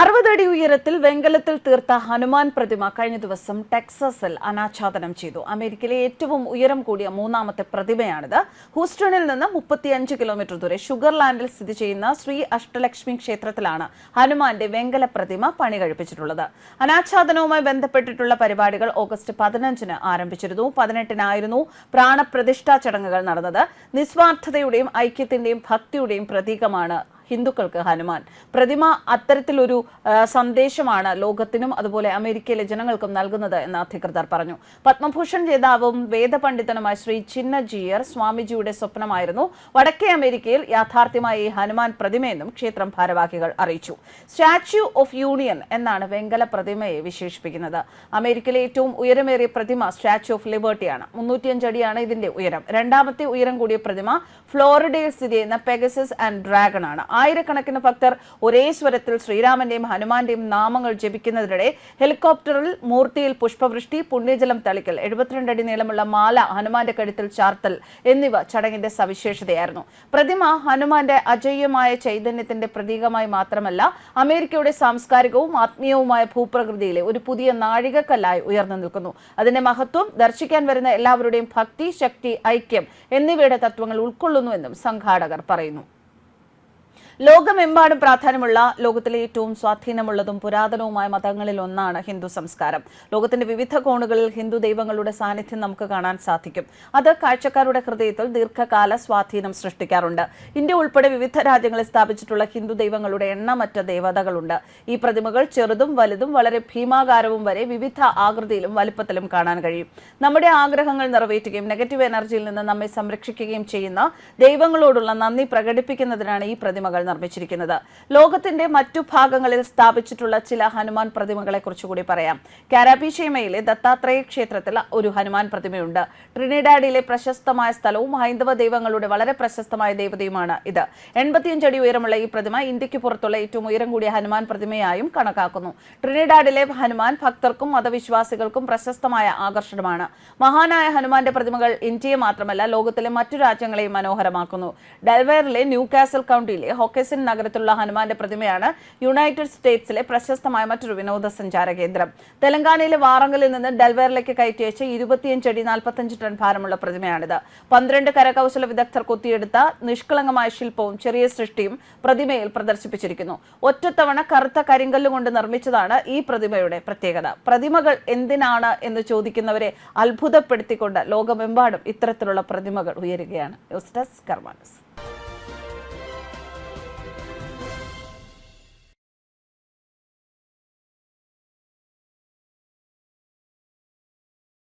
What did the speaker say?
അറുപതടി ഉയരത്തിൽ വെങ്കലത്തിൽ തീർത്ത ഹനുമാൻ പ്രതിമ കഴിഞ്ഞ ദിവസം ടെക്സസിൽ അനാച്ഛാദനം ചെയ്തു. അമേരിക്കയിലെ ഏറ്റവും ഉയരം കൂടിയ മൂന്നാമത്തെ പ്രതിമയാണിത്. ഹൂസ്റ്റണിൽ നിന്ന് മുപ്പത്തിയഞ്ച് കിലോമീറ്റർ ദൂരെ ഷുഗർലാൻഡിൽ സ്ഥിതി ചെയ്യുന്ന ശ്രീ അഷ്ടലക്ഷ്മി ക്ഷേത്രത്തിലാണ് ഹനുമാന്റെ വെങ്കല പ്രതിമ പണി കഴിപ്പിച്ചിട്ടുള്ളത്. അനാച്ഛാദനവുമായി ബന്ധപ്പെട്ടിട്ടുള്ള പരിപാടികൾ ഓഗസ്റ്റ് പതിനഞ്ചിന് ആരംഭിച്ചിരുന്നു. പതിനെട്ടിനായിരുന്നു പ്രാണപ്രതിഷ്ഠാ ചടങ്ങുകൾ നടന്നത്. നിസ്വാർത്ഥതയുടെയും ഐക്യത്തിന്റെയും ഭക്തിയുടെയും പ്രതീകമാണ് ഹിന്ദുക്കൾക്ക് ഹനുമാൻ. പ്രതിമ അത്തരത്തിലൊരു സന്ദേശമാണ് ലോകത്തിനും അതുപോലെ അമേരിക്കയിലെ ജനങ്ങൾക്കും നൽകുന്നത് എന്ന് അധികൃതർ പറഞ്ഞു. പത്മഭൂഷൺ ജേതാവും വേദപണ്ഡിതനുമായ ശ്രീ ചിന്നജിയർ സ്വാമിജിയുടെ സ്വപ്നമായിരുന്നു വടക്കേ അമേരിക്കയിൽ യാഥാർത്ഥ്യമായ ഈ ഹനുമാൻ പ്രതിമയെന്നും ക്ഷേത്രം ഭാരവാഹികൾ അറിയിച്ചു. സ്റ്റാച്യു ഓഫ് യൂണിയൻ എന്നാണ് വെങ്കല പ്രതിമയെ വിശേഷിപ്പിക്കുന്നത്. അമേരിക്കയിലെ ഏറ്റവും ഉയരമേറിയ പ്രതിമ സ്റ്റാച്യു ഓഫ് ലിബർട്ടിയാണ്. മുന്നൂറ്റിയഞ്ച് അടിയാണ് ഇതിന്റെ ഉയരം. രണ്ടാമത്തെ ഉയരം കൂടിയ പ്രതിമ ഫ്ലോറിഡയിൽ സ്ഥിതി ചെയ്യുന്ന പെഗസസ് ആൻഡ് ഡ്രാഗൺ ആണ് ആയിരക്കണക്കിന് ഭക്തർ ഒരേ സ്വരത്തിൽ ശ്രീരാമന്റെയും ഹനുമാന്റെയും നാമങ്ങൾ ജപിക്കുന്നതിനിടെ ഹെലികോപ്റ്ററിൽ മൂർത്തിയിൽ പുഷ്പവൃഷ്ടി പുണ്യജലം തളിക്കൽ എഴുപത്തിരണ്ട് അടി നീളമുള്ള മാല ഹനുമാന്റെ കഴുത്തിൽ ചാർത്തൽ എന്നിവ ചടങ്ങിന്റെ സവിശേഷതയായിരുന്നു. പ്രതിമ ഹനുമാന്റെ അജയ്യമായ ചൈതന്യത്തിന്റെ പ്രതീകമായി മാത്രമല്ല അമേരിക്കയുടെ സാംസ്കാരികവും ആത്മീയവുമായ ഭൂപ്രകൃതിയിലെ ഒരു പുതിയ നാഴികക്കല്ലായി ഉയർന്നു നിൽക്കുന്നു. അതിന്റെ മഹത്വം ദർശിക്കാൻ വരുന്ന എല്ലാവരുടെയും ഭക്തി ശക്തി ഐക്യം എന്നിവയുടെ തത്വങ്ങൾ ഉൾക്കൊള്ളുന്നുവെന്നും സംഘാടകർ പറയുന്നു. ലോകമെമ്പാടും പ്രാധാന്യമുള്ള ലോകത്തിലെ ഏറ്റവും സ്വാധീനമുള്ളതും പുരാതനവുമായ മതങ്ങളിൽ ഒന്നാണ് ഹിന്ദു സംസ്കാരം. ലോകത്തിന്റെ വിവിധ കോണുകളിൽ ഹിന്ദു ദൈവങ്ങളുടെ സാന്നിധ്യം നമുക്ക് കാണാൻ സാധിക്കും. അത് കാഴ്ചക്കാരുടെ ഹൃദയത്തിൽ ദീർഘകാല സ്വാധീനം സൃഷ്ടിക്കാറുണ്ട്. ഇന്ത്യ ഉൾപ്പെടെ വിവിധ രാജ്യങ്ങളിൽ സ്ഥാപിച്ചിട്ടുള്ള ഹിന്ദു ദൈവങ്ങളുടെ എണ്ണമറ്റ ദേവതകളുണ്ട്. ഈ പ്രതിമകൾ ചെറുതും വലുതും വളരെ ഭീമാകാരവും വരെ വിവിധ ആകൃതിയിലും വലുപ്പത്തിലും കാണാൻ കഴിയും. നമ്മുടെ ആഗ്രഹങ്ങൾ നിറവേറ്റുകയും നെഗറ്റീവ് എനർജിയിൽ നിന്ന് നമ്മെ സംരക്ഷിക്കുകയും ചെയ്യുന്ന ദൈവങ്ങളോടുള്ള നന്ദി പ്രകടിപ്പിക്കുന്നതിനാണ് ഈ പ്രതിമകൾ. നിർമ്മിച്ചിരിക്കുന്നത്. ലോകത്തിന്റെ മറ്റു ഭാഗങ്ങളിൽ സ്ഥാപിച്ചിട്ടുള്ള ചില ഹനുമാൻ പ്രതിമകളെ കുറിച്ചുകൂടി പറയാം. കാരാബിഷേമയിലെ ദത്താത്രേയ ക്ഷേത്രത്തിൽ ഒരു ഹനുമാൻ പ്രതിമയുണ്ട്. ട്രിനിഡാഡിലെ പ്രശസ്തമായ സ്ഥലവും ഹൈന്ദവ ദൈവങ്ങളുടെ വളരെ പ്രശസ്തമായ ദേവതയുമാണ് ഇത്. എൺപത്തിയഞ്ച് അടി ഉയരമുള്ള ഈ പ്രതിമ ഇന്ത്യയ്ക്ക് പുറത്തുള്ള ഏറ്റവും ഉയരം കൂടിയ ഹനുമാൻ പ്രതിമയായും കണക്കാക്കുന്നു. ട്രിനിഡാഡിലെ ഹനുമാൻ ഭക്തർക്കും മതവിശ്വാസികൾക്കും പ്രശസ്തമായ ആകർഷണമാണ്. മഹാനായ ഹനുമാന്റെ പ്രതിമകൾ ഇന്ത്യയെ മാത്രമല്ല ലോകത്തിലെ മറ്റു രാജ്യങ്ങളെയും മനോഹരമാക്കുന്നു. ഡൽവെയറിലെ ന്യൂ കാസൽ കൗണ്ടിയിലെ ഹൊക്കെസിൻ നഗരത്തിലുള്ള ഹനുമാന്റെ പ്രതിമയാണ് യുണൈറ്റഡ് സ്റ്റേറ്റ്സിലെ പ്രശസ്തമായ മറ്റൊരു വിനോദസഞ്ചാര കേന്ദ്രം. തെലങ്കാനയിലെ വാറങ്കലിൽ നിന്ന് ഡൽവെയറിലേക്ക് കയറ്റിയച്ച ഇരുപത്തിയഞ്ച് അടി നാൽപ്പത്തഞ്ച് ടൺ ഭാരമുള്ള പ്രതിമയാണിത്. പന്ത്രണ്ട് കരകൗശല വിദഗ്ധർ കൊത്തിയെടുത്ത നിഷ്കളങ്കമായ ശില്പവും ചെറിയ സൃഷ്ടിയും പ്രതിമയിൽ പ്രദർശിപ്പിച്ചിരിക്കുന്നു. ഒറ്റത്തവണ കറുത്ത കരിങ്കല്ലുകൊണ്ട് നിർമ്മിച്ചതാണ് ഈ പ്രതിമയുടെ പ്രത്യേകത. പ്രതിമകൾ എന്തിനാണ് എന്ന് ചോദിക്കുന്നവരെ അത്ഭുതപ്പെടുത്തിക്കൊണ്ട് ലോകമെമ്പാടും ഇത്തരത്തിലുള്ള പ്രതിമകൾ ഉയരുകയാണ്. News desk കർമാനസ്.